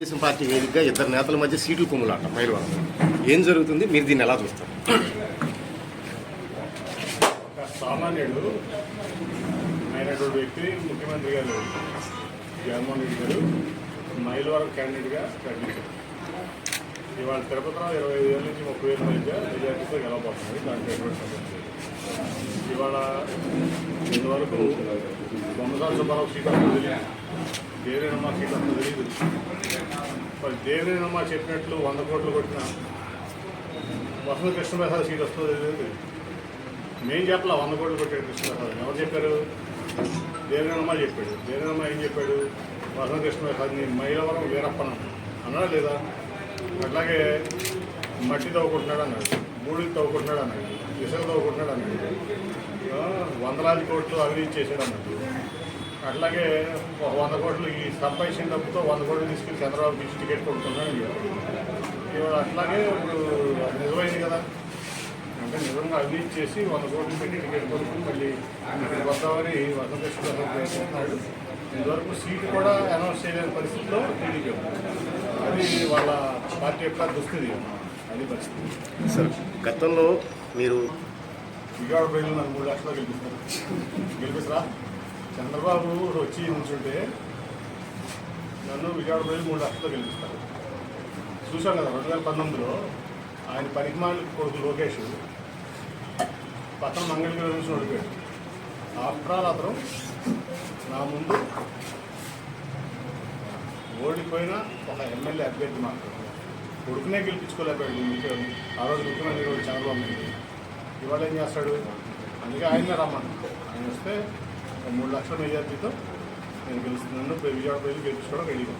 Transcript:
Telugu Desam party వేదికగా ఇద్దరు నేతల మధ్య సీట్లు కుమ్ములాట మైలవరం. ఏం జరుగుతుంది? మీరు దీన్ని ఎలా చూస్తారు? ఒక సామాన్యుడు అయినటువంటి వ్యక్తి ముఖ్యమంత్రి గారు జగన్మోహన్ రెడ్డి గారు మైలవరం క్యాండిడేట్గా ప్రకటించారు. ఇవాళ తిరుపతిలో ఇరవై ఐదు వేల నుంచి ముప్పై వేల మధ్య మెజార్టీతో గెలవబోతున్నారు. దాంట్లో ఎటువంటి సమస్య ఇవాళ ఇంతవరకు బొమ్మసాల సుబ్బారావు సీట్ తెలియదు దేవేనమ్మ సీట్ తెలియదు మరి దేవేనమ్మ చెప్పినట్లు వంద కోట్లు కొట్టిన వసంత కృష్ణప్రసాద్ సీట్ వస్తుందో తెలియదు నేను చెప్పలా వంద కోట్లు కొట్టాడు కృష్ణప్రసాద్ ఎవరు చెప్పారు దేవేనమ్మ చెప్పాడు దేవేనమ్మ ఏం చెప్పాడు వసంత కృష్ణప్రసాద్ని మైలవరం వీరప్పన అన్నాడా లేదా అట్లాగే మట్టి తవ్వుకుంటున్నాడు అన్నాడు బూడిది తవ్వుకుంటున్నాడు అన్నాడు ఇసుక తవ్వుకుంటున్నాడు అన్నాడు వందలాది కోట్లు అవినీతి చేశాడు అన్నాడు అట్లాగే ఒక వంద కోట్లు ఈ సంపాదించిన డబ్బుతో వంద కోట్లు తీసుకుని చంద్రబాబు ఇచ్చి టికెట్ కొడుతున్నాడు అని అట్లాగే ఇప్పుడు నిజమైంది కదా. అంటే నిజంగా అవినీతి చేసి వంద కోట్లు పెట్టి టికెట్ కొనుక్కుని మళ్ళీ గోదావరి వద్దామని వసంతకృష్ణ ప్రయత్నిస్తున్నాడు ఇంతవరకు సీటు కూడా అనౌన్స్ చేయలేని పరిస్థితిలో టీడీపీ అది వాళ్ళ పార్టీ యొక్క దుస్థితి. అది పరిస్థితి. సార్ గతంలో మీరు విజయవాడ ప్రజలు నన్ను మూడు లక్షలు గెలిపిస్తారు. గెలిపిస్తారా? చంద్రబాబు వచ్చి ఉంచుంటే నన్ను విజయవాడ ప్రజలు మూడు లక్షలు గెలిపిస్తారు. చూశాను కదా రెండు వేల పంతొమ్మిదిలో ఆయన పరిమాణ కొడుకు లోకేష్ పక్కన మంగళగిరి నుంచి ఓడిపోయాడు ఆఫ్టర్ ఆల్ అతను నా ముందు ఓడిపోయిన ఒక ఎమ్మెల్యే అభ్యర్థి మాత్రం కొడుకునే గెలిపించుకోలేకపోయాడు. ఆ రోజు ముఖ్యమంత్రి చంద్రబాబు నాయుడు. ఇవాళ ఏం చేస్తాడు? అందుకే ఆయన రమ్మను. ఆయన వస్తే ఒక మూడు లక్షల మెజార్టీతో నేను గెలుస్తున్నాను. విజయవాడ పోయి గెలుచుకోవడం రెడీగా